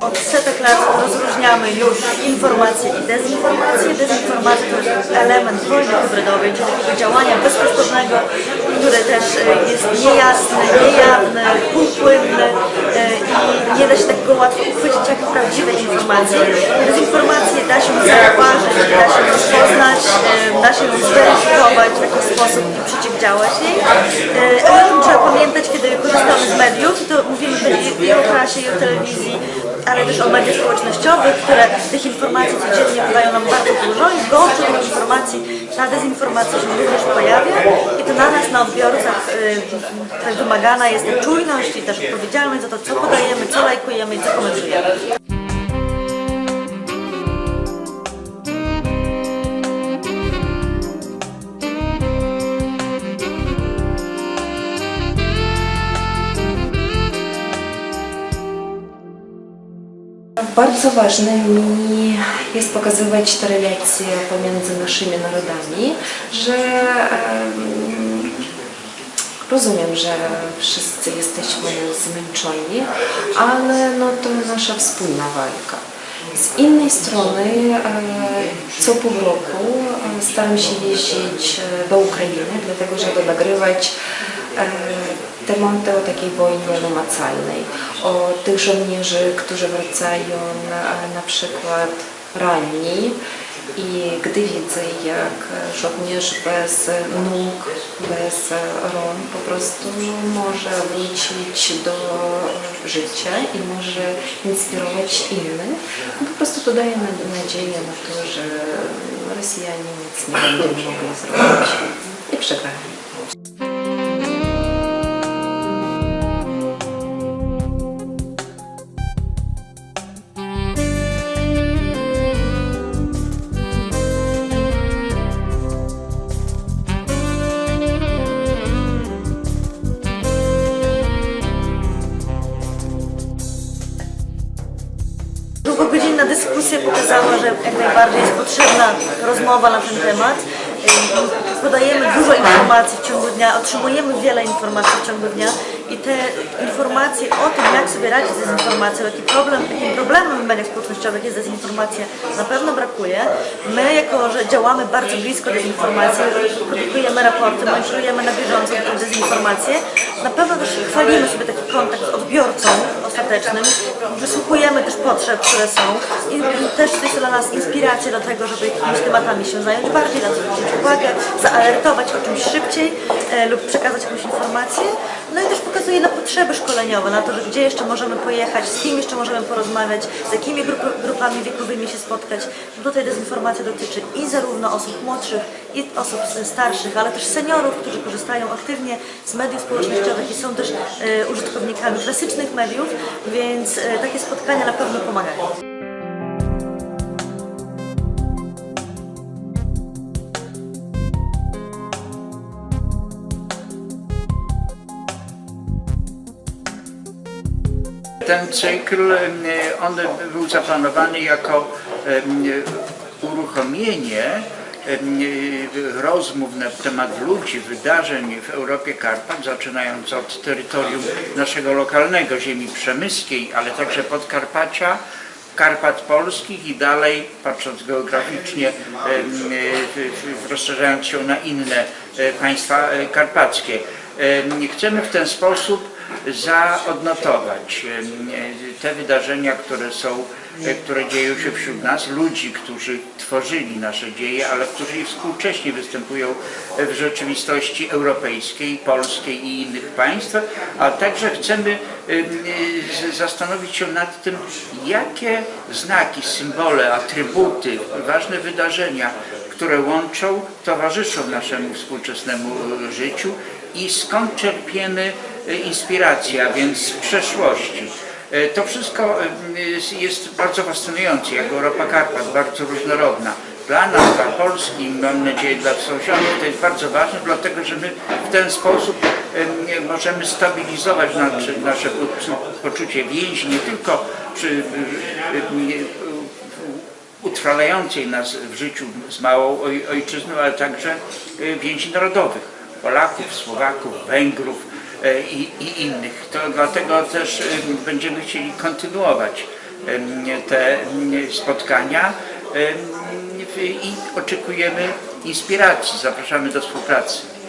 Od setek lat rozróżniamy już informacje i dezinformację. Dezinformacja to jest element wojny hybrydowej, czyli działania bezkosztownego, które też e, jest niejasne, niejawne, półpłynne da się takiego łatwo uchwycić jak prawdziwe informacje. Dezinformację da się zauważyć, da się rozpoznać, da się ją zweryfikować w jakiś sposób i przeciwdziałać jej. Ale trzeba pamiętać, kiedy korzystamy z mediów, to mówimy i- o prasie, i o telewizji, ale też o mediach społecznościowych, które tych informacji codziennie podają nam bardzo dużo i tych informacji ta dezinformacja się pojawia i to na nas, na odbiorcach y, tak wymagana jest czujność i też odpowiedzialność za to, co podajemy, co lajkujemy i co komentujemy. Bardzo ważne mi jest pokazywać te relacje pomiędzy naszymi narodami, że rozumiem, że wszyscy jesteśmy zmęczeni, ale no to nasza wspólna walka. Z innej strony e, co pół roku e, staram się jeździć e, do Ukrainy, dlatego żeby nagrywać tematy o takiej wojnie namacalnej, o tych żołnierzy, którzy wracają na przykład ranni i gdy widzę, jak żołnierz bez nóg, bez rąk po prostu może wrócić do życia i może inspirować innych, no po prostu to daje na- nadzieję na to, że Rosjanie nic nie będą mogli zrobić i przegrają. Długogodzinna dyskusja pokazała, że jak najbardziej jest potrzebna rozmowa na ten temat. Podajemy dużo informacji w ciągu dnia, otrzymujemy wiele informacji w ciągu dnia i te informacje o tym, jak sobie radzić z dezinformacją, jaki problem, jakim problemem w mediach społecznościowych jest dezinformacja, na pewno brakuje. My, jako że działamy bardzo blisko dezinformacji, produkujemy raporty, monitorujemy na bieżąco tę dezinformację, na pewno też chwalimy sobie taki kontakt z odbiorcą ostatecznym, wysłuchujemy też potrzeb, które są i też to jest dla nas inspiracja do tego, żeby jakimiś tematami się zająć bardziej, na co zwrócić uwagę, zaalertować o czymś szybciej e, lub przekazać jakąś informację. No i też pokazuje na potrzeby szkoleniowe, na to, że gdzie jeszcze możemy pojechać, z kim jeszcze możemy porozmawiać, z jakimi grup, grupami wiekowymi się spotkać. Bo tutaj dezinformacja dotyczy i zarówno osób młodszych, i osób starszych, ale też seniorów, którzy korzystają aktywnie z mediów społecznościowych i są też e, użytkownikami klasycznych mediów, więc e, takie spotkania na pewno pomagają. Ten cykl, e, on był zaplanowany jako e, uruchomienie e, rozmów na temat ludzi, wydarzeń w Europie Karpat, zaczynając od terytorium naszego lokalnego, ziemi przemyskiej, ale także Podkarpacia, Karpat Polskich i dalej, patrząc geograficznie, rozszerzając się na inne państwa karpackie. Em, Chcemy w ten sposób zaodnotować te wydarzenia, które są, e, które dzieją się wśród nas, ludzi, którzy tworzyli nasze dzieje, ale którzy współcześnie występują w rzeczywistości europejskiej, polskiej i innych państw, a także chcemy zastanowić się nad tym, jakie znaki, symbole, atrybuty, ważne wydarzenia, które łączą, towarzyszą naszemu współczesnemu e, życiu i skąd czerpiemy e, inspirację, a więc z przeszłości. E, To wszystko e, jest- bardzo fascynujące, jak Europa Karpat, bardzo różnorodna. Dla nas, dla Polski, mam nadzieję dla sąsiadów, to jest bardzo ważne, dlatego że my w ten sposób możemy stabilizować nasze, nasze po- poczucie więzi, nie tylko przy utrwalającej nas w życiu z małą oj, ojczyzną, ale także więzi narodowych Polaków, Słowaków, Węgrów e, i, i innych. To dlatego też e, będziemy chcieli kontynuować em, te spotkania i oczekujemy inspiracji. Zapraszamy do współpracy.